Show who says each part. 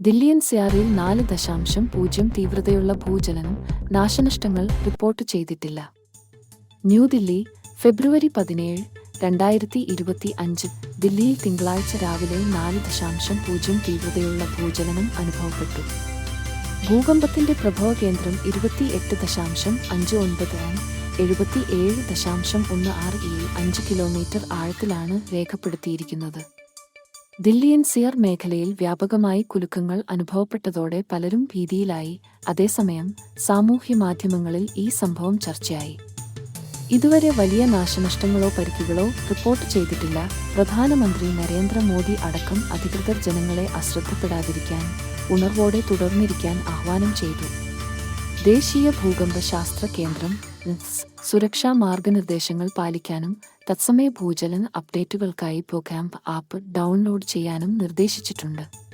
Speaker 1: Delhi N സിആറിൽ നാല് ദശാംശം പൂജ്യം തീവ്രതയുള്ള ഭൂചലനം നാശനഷ്ടങ്ങൾ റിപ്പോർട്ട് ചെയ്തിട്ടില്ല. ന്യൂദില്ലി ഫെബ്രുവരി പതിനേഴ് രണ്ടായിരത്തി ഇരുപത്തി അഞ്ച് ദില്ലിയിൽ തിങ്കളാഴ്ച രാവിലെ നാല് ദശാംശം പൂജ്യം തീവ്രതയുള്ള ഭൂചലനം അനുഭവപ്പെട്ടു. ഭൂകമ്പത്തിന്റെ പ്രഭവ കേന്ദ്രം ഇരുപത്തിയെട്ട് ദശാംശം അഞ്ച് ഒൻപത് എഴുപത്തി ഏഴ് ദശാംശം ഒന്ന് ആറ് ഏഴ് അഞ്ച് കിലോമീറ്റർ ആഴത്തിലാണ് രേഖപ്പെടുത്തിയിരിക്കുന്നത്. ദില്ലി എൻ സിയർ മേഖലയിൽ വ്യാപകമായി കുലുക്കങ്ങൾ അനുഭവപ്പെട്ടതോടെ പലരും ഭീതിയിലായി. അതേസമയം സാമൂഹ്യ മാധ്യമങ്ങളിൽ ഈ സംഭവം ചർച്ചയായി. ഇതുവരെ വലിയ നാശനഷ്ടങ്ങളോ പരിക്കുകളോ റിപ്പോർട്ട് ചെയ്തിട്ടില്ല. പ്രധാനമന്ത്രി നരേന്ദ്രമോദി അടക്കം അധികൃതർ ജനങ്ങളെ അശ്രദ്ധപ്പെടാതിരിക്കാൻ ഉണർവോടെ തുടർന്നിരിക്കാൻ ആഹ്വാനം ചെയ്തു. ദേശീയ ഭൂകമ്പ ശാസ്ത്ര കേന്ദ്രം സുരക്ഷാ മാർഗനിർദ്ദേശങ്ങൾ പാലിക്കാനും തത്സമയ ഭൂചലന അപ്ഡേറ്റുകൾക്കായി പ്രോഗ്രാം ആപ്പ് ഡൗൺലോഡ് ചെയ്യാനും നിർദ്ദേശിച്ചിട്ടുണ്ട്.